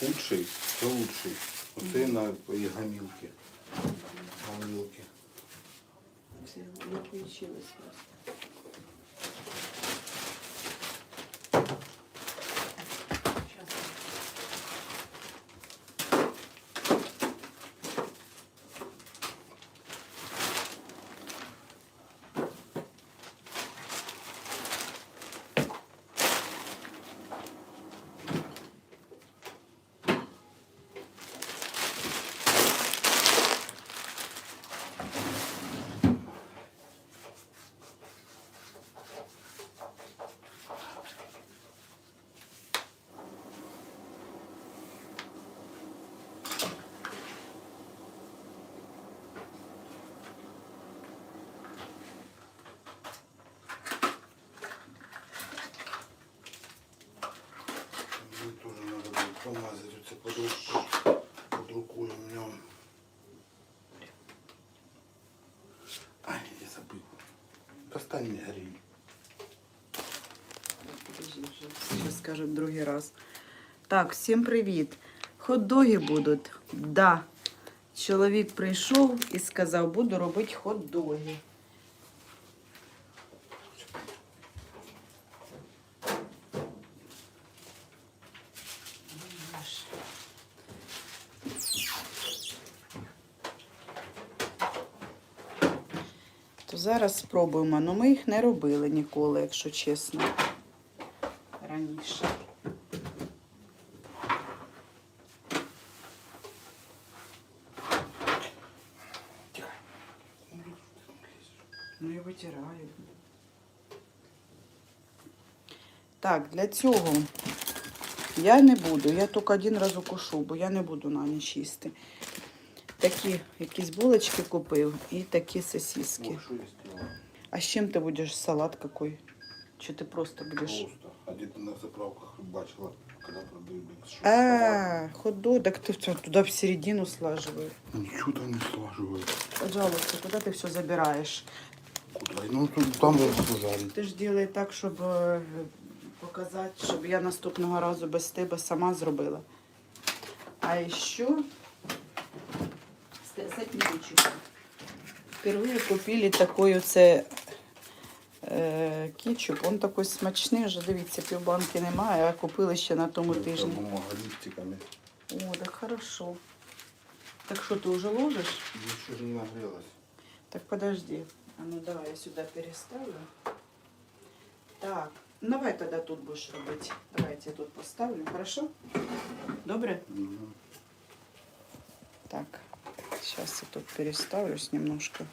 худший, це лучший. Оце на і гамілки. Гамілки. Все, не включилось просто. Подожди, вже Сейчас скажуть другий раз. Так, всім привіт. Хот-доги будуть. Да. Чоловік прийшов і сказав, буду робити хот-доги. Зараз спробуємо. Ну ми їх не робили ніколи, якщо чесно. Раніше. Ну я витираю. Так, для цього я не буду. Я тільки один раз укушу, бо я не буду на ніч їсти. Такі якісь булочки купив і такі сосиски. Сделал. А з чим ти будеш салат какой? Чи ти просто будеш? Просто. А где-то на заправках бачила, когда продают. что А, хот-дог, так ти всё туди в середину слаживаешь. Ничего там не слаживают. Пожалуйста, куди ти все забираєш? Куда? Ну, тут, там жарить. Ти ж ділай так, щоб е, показати, щоб я наступного разу без тебе сама зробила. А ще. Впервые купили такой оце е, кетчуп. Он такий смачний, вже дивіться, півбанки немає, а купили ще на тому тижні. О, так хорошо. Так що ти вже ложиш? Еще же не нагрелась. Так подожди. А ну давай я сюда переставлю. Так, ну, давай тогда тут будешь робити. Давай я тебе тут поставлю, хорошо? Добре? Мгм. Так, сейчас я тут переставлюсь немножко.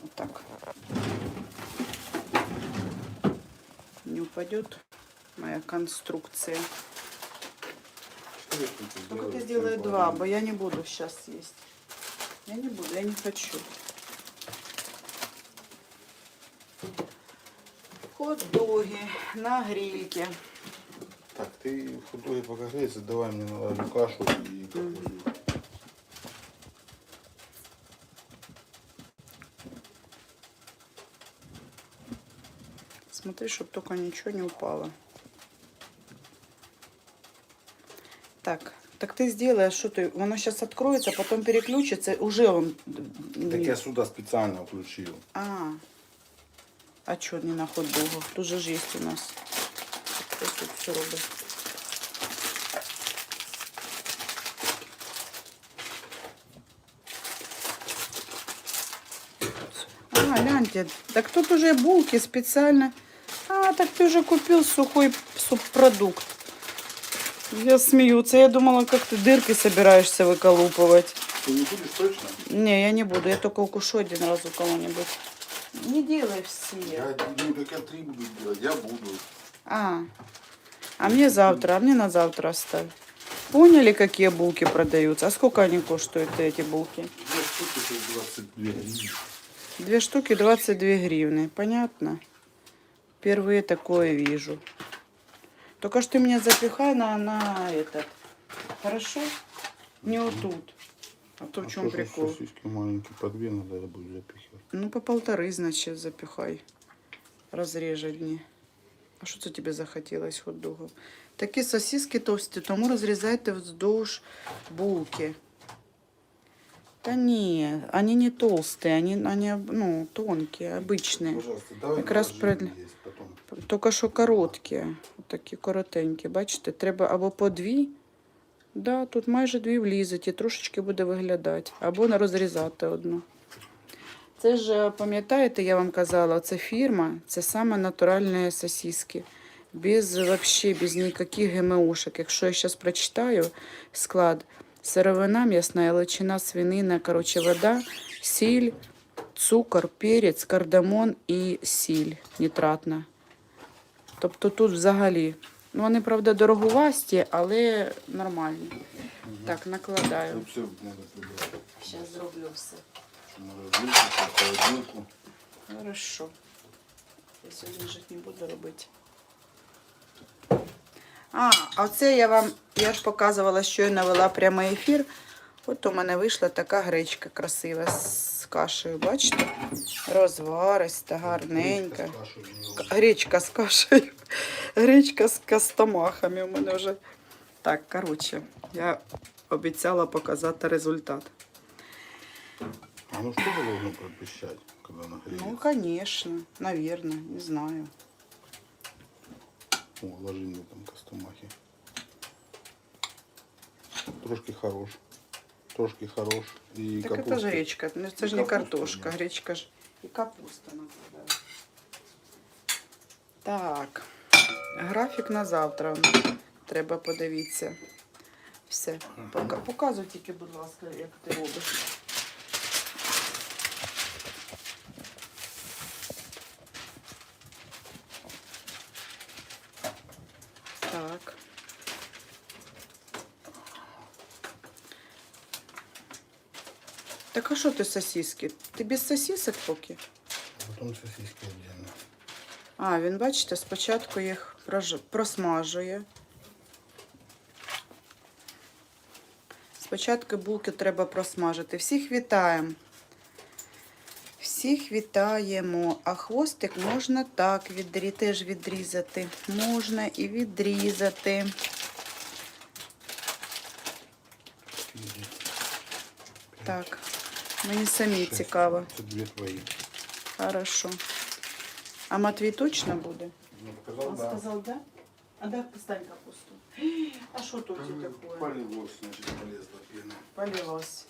Вот так. Не упадет моя конструкция. Только ты сделаю? два, бо я не буду сейчас есть. Я не буду, я не хочу. Хот-доги на грильке. Так, ты в худой погреется, давай мне наложу кашу и покажи. Смотри, чтобы только ничего не упало. Так, так ты сделаешь, что ты, оно сейчас откроется, потом переключится, уже он... Так я сюда специально включил. А, а что не на хот-догах? Тут же есть у нас. Хто тут все робить? А, гляньте, так тут уже булки специально. А, так ты уже купил сухой субпродукт. Я смеются. Я думала, как ты дырки собираешься выколупывать. Ты не будешь точно? Не, я не буду. Я только укушу один раз у кого-нибудь. Не делай все. Я, ну, так я три буду делать, я буду. А, а мне завтра, а мне на завтра оставь. Поняли, какие булки продаются? А сколько они коштуют, эти булки? Две штуки, это 22 гривны. Две штуки 22 гривны. Понятно? Впервые такое вижу. Только что ты меня запихай на, на этот. Хорошо? Не вот тут. А то в А чем что ж прикол? Сосиски маленькие, по две надо будет запихивать. Ну, по полторы, значит, запихай. Разрежет мне. А що це тобі захотілось хот-догу? Такі сосиски товсті, тому розрізайте вздовж булки. Та ні, вони не толстые, они, они ну, тонкие, обычные. Пожалуйста, давай Якраз положи пред- здесь потом. Тільки що короткі, такі коротенькі. Бачите, треба або по дві. Да, тут майже дві влізуть і трошечки буде виглядати. Або не розрізати одну. Це ж, е, пам'ятаєте, я вам казала, це фірма, це саме натуральні сосиски. Без вообще, без ніяких ГМОшек. Якщо я зараз прочитаю склад, сировина, м'ясна яловичина, свинина, коротше, вода, сіль, цукор, перець, кардамон і сіль нітратна. Тобто тут взагалі. Ну, вони, правда, дороговасті, але нормальні. Так, накладаю. Зараз зроблю все. Морозилку, холодилку. Хорошо. Я сьогодні жити не буду робити. А, а це я вам, я ж показувала, що я навела прямий ефір. От у мене вийшла така гречка красива з кашею, бачите? Розвариста, гарненька. Гречка з кашею. Гречка з кастомахами у мене вже. Так, коротше, я обіцяла показати результат. А ну что должно пропищать, когда нагреется? Ну, конечно, наверное, не знаю. О, ложи мне там костомахи. Трошки хорош. Трошки хорош. И Так это капуста. ж гречка, ну, це ж І не картошка, да. гречка ж і капуста накладаю. Так, графік на завтра треба подивитися. Все, Пока, показуй тільки, будь ласка, як ти робиш. Так. Так а що ти сосиски? Ти без сосисок поки? Потом сосиски отдельно. А, він, бачите, спочатку їх просмажує. Спочатку булки треба просмажити. Всіх вітаємо. Всіх вітаємо. А хвостик можна так відрі... теж відрізати. Можна і відрізати. Так, мені самі шесть. цікаво. Это две твои. Хорошо. А Матвій точно буде? Ну, показал, Он да. сказал, да? А дай постань капусту. А что тут Там такое? Полилось, значит, полезла пена. Полилось.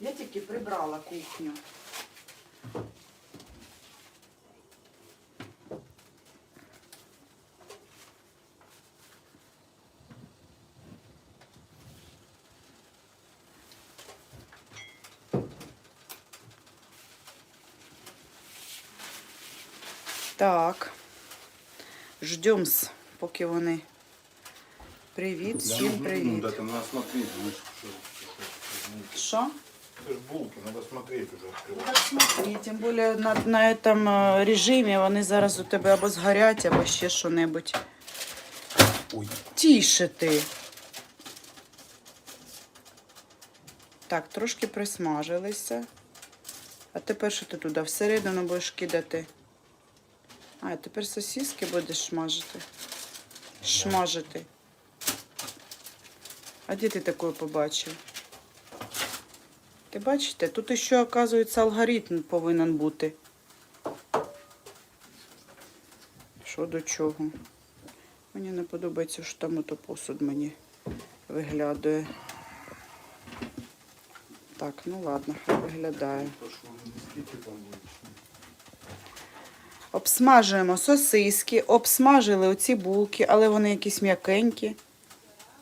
Я тільки прибрала кухню. Так. Ждем-с, поки вони. Привіт, всім привіт. ну, Що? Это ж булки, надо смотреть уже. Ну, открывать. так смотри, тим більше на, на этом е, режимі вони зараз у тебе або згорять, або ще що-небудь. Ой, Тіше ти. Так, трошки присмажилися. А тепер що ти туди? Всередину будеш кидати. А, тепер сосиски будеш смажити. Шмажити. А де ти такое побачив? Ти бачите, тут ще, оказується, алгоритм повинен бути. Що до чого? Мені не подобається, що там ото посуд мені виглядає. Так, ну ладно, хай виглядає. Обсмажуємо сосиски, обсмажили оці булки, але вони якісь м'якенькі.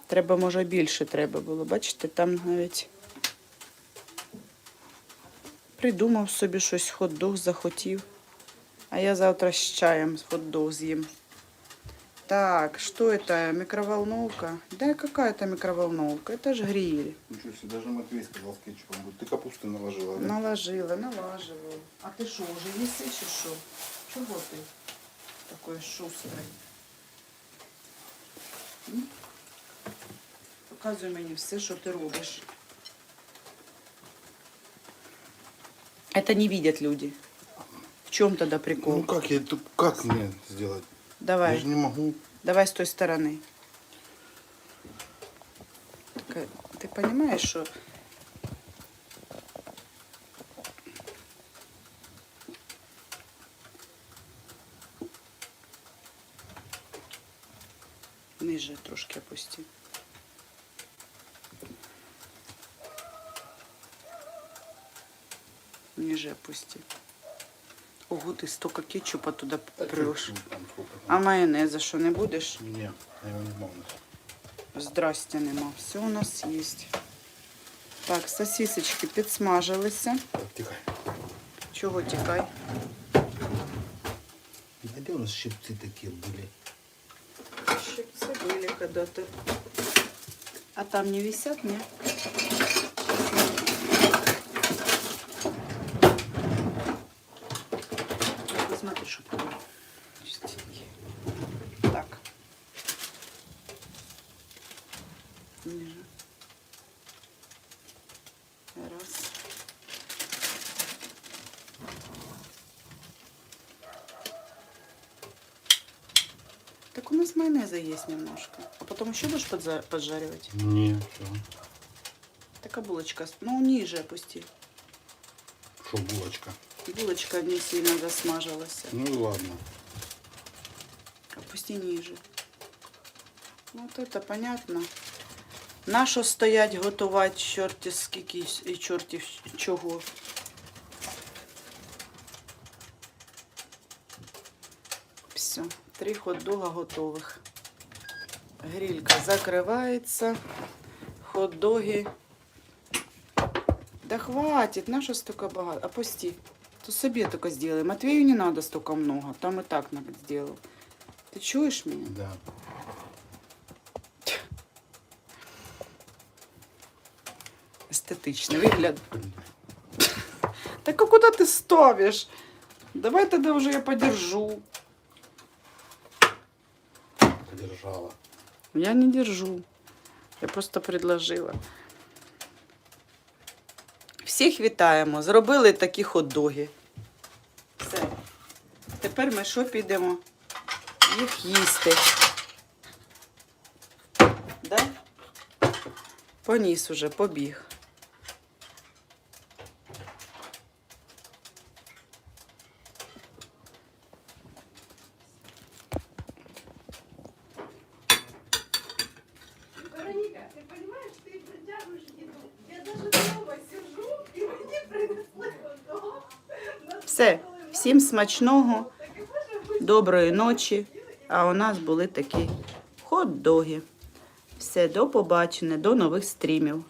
Треба, може, більше треба було. Бачите, там навіть придумав собі щось, хот-дог захотів. А я завтра з чаєм хот-дог з'їм. Так, что это? Микроволновка? Да, какая это микроволновка? Это же гриль. Ничего себе, даже Матвей сказал с кетчупом будет. Ты капусты наложила, да? Наложила, налаживаю. А ти що, вже їси чи що? Чого ти такий шустрий? М? Показуй мені все, що ти робиш. Это не видят люди. В чем тогда прикол? Ну как я тут, как мне сделать? Я Давай, же не могу. давай с той стороны. Так, Ты понимаешь, что... Ниже трошки опусти. Ниже опусти. Ого, ты столько кетчупа туда прешь. Там сколько А там? майонеза що не будеш? Не, я его не могу. Здрасте, нема. Все у нас є. Так, сосисочки підсмажилися. Так, тихо. Чого тікай? Где у нас щипцы такие были? Щипцы были когда-то. А там не висят, не? Так у нас майонеза есть немножко. А потом еще будешь подза- поджаривать? Не, все. Такая булочка. Ну, ниже опусти. Что булочка? Булочка не сильно засмажилась. Ну и ладно. Опусти ниже. Ну, от это понятно. Нащо стоять, готувати чорті скільки і чортів чого. Три хот-дога готових. Грилька закривається. Хот-доги. Да хватит, наша столько багато. Опусти. То собі только сделай. Матвею не надо столько много. Там и так надо сделал. Ты чуешь меня? Да. Естетичний вигляд. Так а куда ты ставишь? Давай тогда уже я подержу. Подержала. Я не держу. Я просто предложила. Всіх вітаємо. Зробили такі хот-доги. Все. Тепер ми що підемо? Їх їсти. Да? Поніс уже, побіг. Ты понимаешь, ты протягиваешь еду. Я даже дома сижу, и мне принесли хот-дог. Все. Всім смачного. Доброї ночі. А у нас були такі хот-доги. Все, до побачення, до нових стрімів.